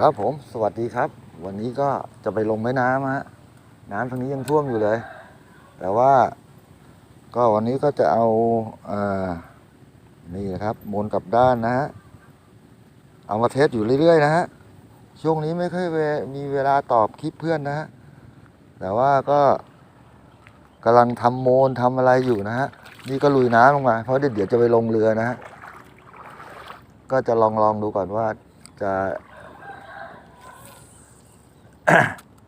ครับผมสวัสดีครับ วันนี้ก็จะไปลงแม่น้ำฮะน้ำทางนี้ยังท่วมอยู่เลย แต่ว่าก็วันนี้ก็จะเอาอ่านี่นะครับมนกลับด้านนะฮะเอามาเทสอยู่เรื่อยๆนะฮะช่วงนี้ไม่ค่อยเวมีเวลาตอบคลิปเพื่อนนะฮะแต่ว่าก็กำลังทำโมนทำอะไรอยู่นะฮะนี่ก็ลุยน้ำลงมา เพราะเดี๋ยวจะไปลงเรือนะฮะก็จะลองลองดูก่อนว่าจะ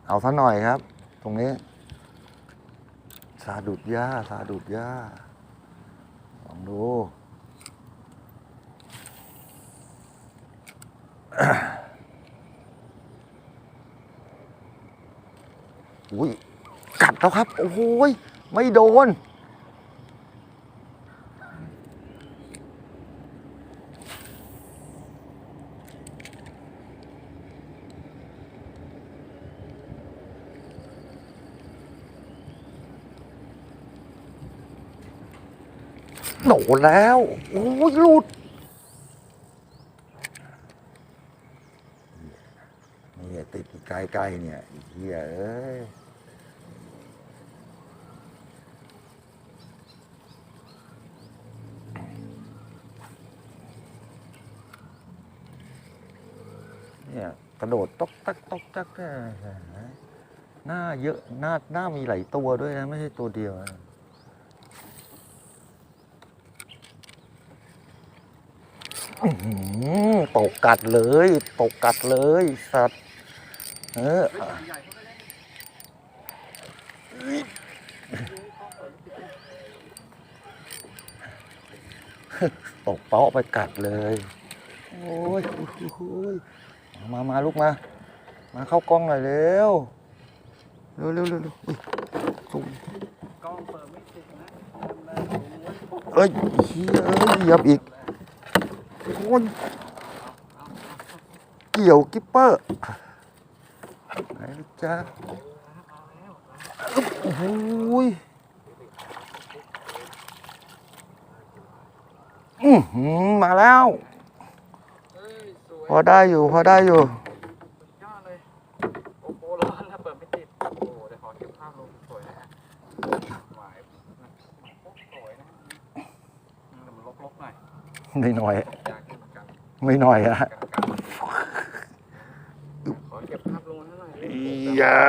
เอาซะหน่อยครับ ตรงนี้สาดุดหญ้าสาดุดหญ้าลองดูอุ้ยกัดแล้วครับ โอ้โหยไม่โดน โดนแล้ว โอ้ยหลุดนี่ติดใกล้ๆเนี่ยเฮียเอ้ยเนี่ยกระโดดตกตักตกตักเนี่ยหน้าเยอะหน้าหน้ามีหลายตัวด้วยนะ ไม่ใช่ตัวเดียวนะอื้อหือ ตกกัดเลยตกกัดเลยสัตว์เออตกเปาะไปกัดเลย โอ้ยมามาลูกมา มาเข้ากล้องหน่อยเร็ว เร็วเร็วเร็วเร็วอุ๊ยสูงกล้องเปิดไม่ติดนะเอ้ยเฮ้ยเหยียบอีก โอ้ยเกี่ยวกิปเปอร์ไหนลูกจ้าโอ้โหยอื้อหือมาแล้วเฮ้ยสวยพอได้อยู่ พอได้อยู่ยอดเลยโอ้โหร้อนแล้วเปิดไม่ติดโอ้โหเดี๋ย ไม่หน่อยตกยากเหมือนกันไม่หน่อยอะกลางๆขอเก็บภาพลงให้หน่อยอียา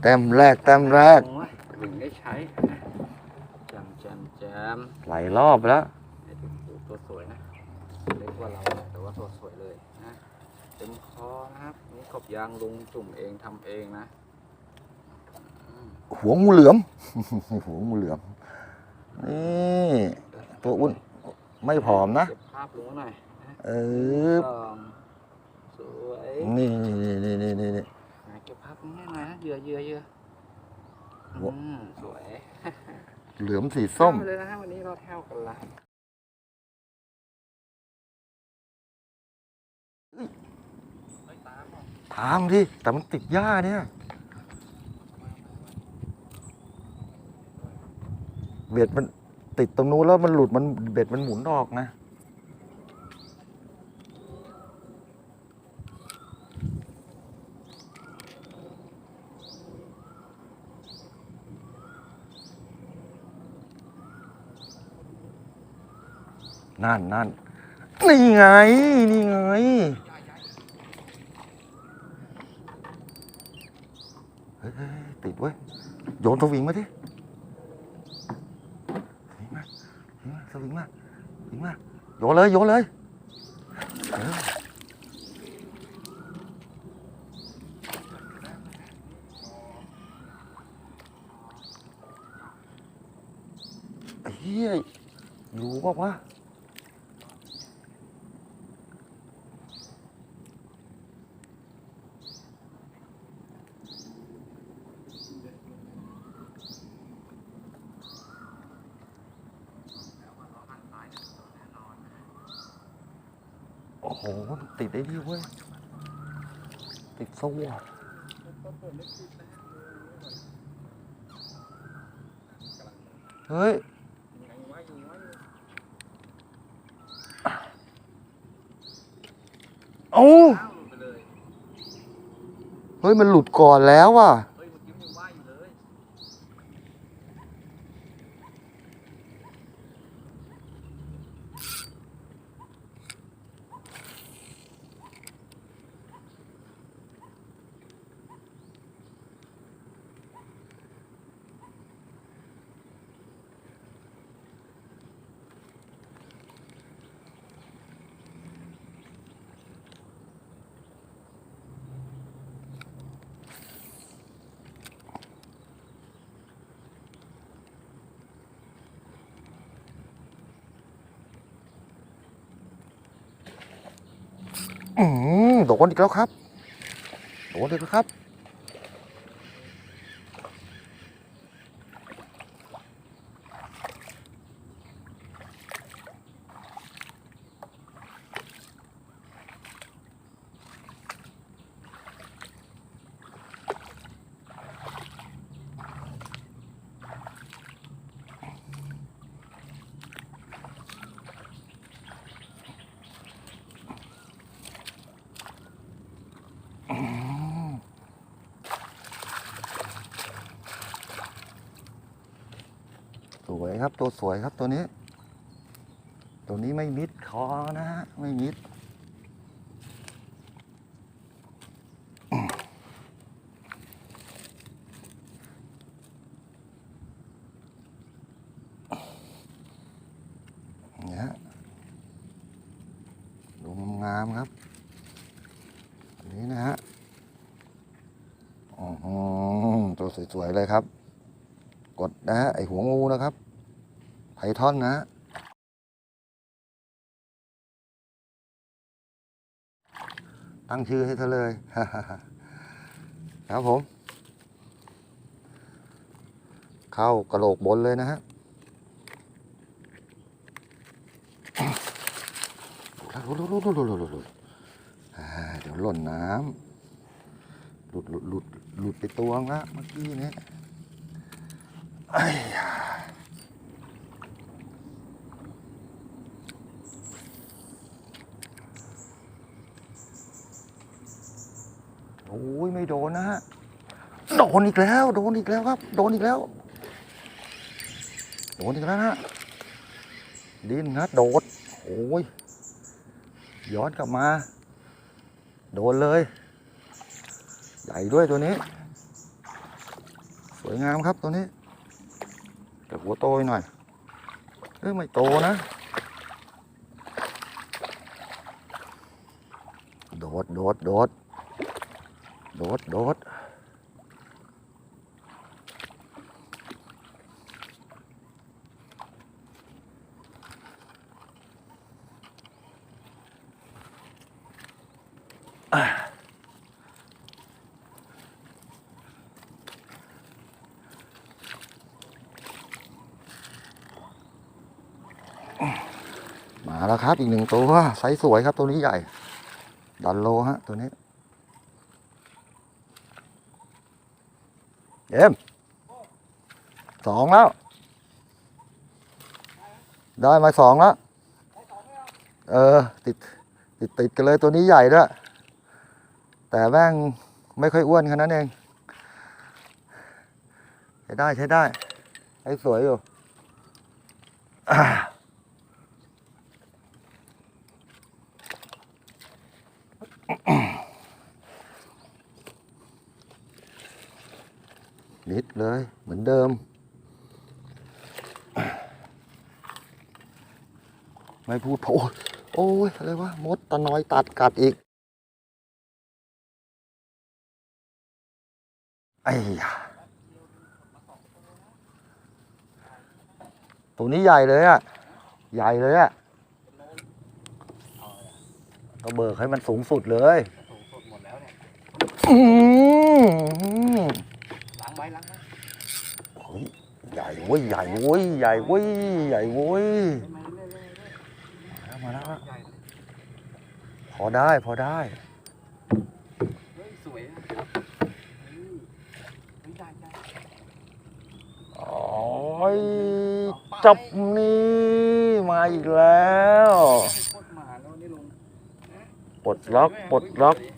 แต้มแรกแต้มแรก โอ้ยถึงได้ใช้แจมแจมแจมหลายรอบแล้ว ไอ้ตัวตัวสวยนะเล็กกว่าเราแต่ว่าตัวสวยเลยนะเต็มคอนะครับนี่กบยางลุงจุ่มเองทำเองนะอืมหัวงูเหลือม หัวงูเหลือม นี่ ตัวอ้วนไม่ผอมนะ เก็บภาพลงหน่อยนะ เออสองสวยนี่นี่นี่นี่นี่นี่ไหนเก็บภาพลงให้หน่อยนะเหยื่อเหยื่อเหยื่อโอ้อืมสวยเหลือมสีส้มเอาเลยนะฮะวันนี้เราแถวกันละเฮ้ยตามอะทางที่แต่มันติดหญ้าเนี่ยเบ็ดมันติดตรงนู้นแล้วมันหลุดมันเบ็ดมันหมุนออกนะ นั่นนั่นนี่ไง นี่ไงเฮ้ยติดเว้ย โยนสวิงมาดิสวิงมาสวิงมาสวิงมางมาโยนเลย โยนเลยเออไอ้เฮียอยู่ปะวะ ติดได้ดีเว้ย ติดสวอตเฮ้ยอยู่ไหนวะอยู่ไหนวะเอ้าอ้เฮ้ย มันหลุดก่อนแล้วว่ะ เฮ้ยเมื่อกี้มันยังว่ายอยู่เลย อืมโดนอีกแล้วครับ โดนอีกแล้วครับ สวยครับตัวสวยครับตัวนี้ ตัวนี้ไม่มิดคอนะฮะไม่มิดเนี่ยดูงามครับอันนี้นะฮะอ๋อตัวสวยๆเลยครับ กดนะฮะไอหัวงูนะครับ ไพทอนนะฮะตั้งชื่อให้เธอเลย ครับผม เข้ากระโหลกบนเลยนะฮะหลุดหลุดหลุดหลุดหลุดหลุดเดี๋ยวหล่นน้ำหลุดหลุดหลุดหลุดไปตัวงละเมื่อกี้นี้ ไอ้ยาโอ้ยไม่โดนนะฮะ โดนอีกแล้ว โดนอีกแล้วครับ โดนอีกแล้ว โดนอีกแล้วนะฮะ ดิ้นนะโดด โอ้ย ย้อนกลับมา โดนเลย ใหญ่ด้วยตัวนี้ สวยงามครับตัวนี้ แต่หัวโตหน่อย เอ้ยไม่โตนะ โดด โดด โดด โดด โดดอะมา แล้วครับ อีกหนึ่งตัวไซส์สวยครับตัวนี้ใหญ่ ดันโลฮะตัวนี้เอ็มสองแล้ว ได้มาสองแล้ว เออ ติด ติดติดกันเลยตัวนี้ใหญ่ด้วย แต่แม่งไม่ค่อยอ้วนแค่นั้นเอง ใช้ได้ใช้ได้ไอ้สวยอยู่ นิดเลย เหมือนเดิม ไม่พูดโอ้โอ้ยอะไรวะมดตะนอยตัดกัดอีก ไอ้ยาตัวนี้ใหญ่เลยอะ ใหญ่เลยอะก็เบิกให้มันสูงสุดเลย สูงสุดหมดแล้วเนี่ย ว้ล้างไว้ใหญ่เว้ยใหญ่เว้ยใหญ่เว้ยใหญ่เว้ยมาแล้วมาแล้วพอได้พอได้เฮ้ยสวยอะเฮ้ยเฮ้ยได้ได้โอ้ยจับนี่มาอีกแล้ว โคตรหมาแล้วนี่ลุงปลดล็อกปลดล็อกยั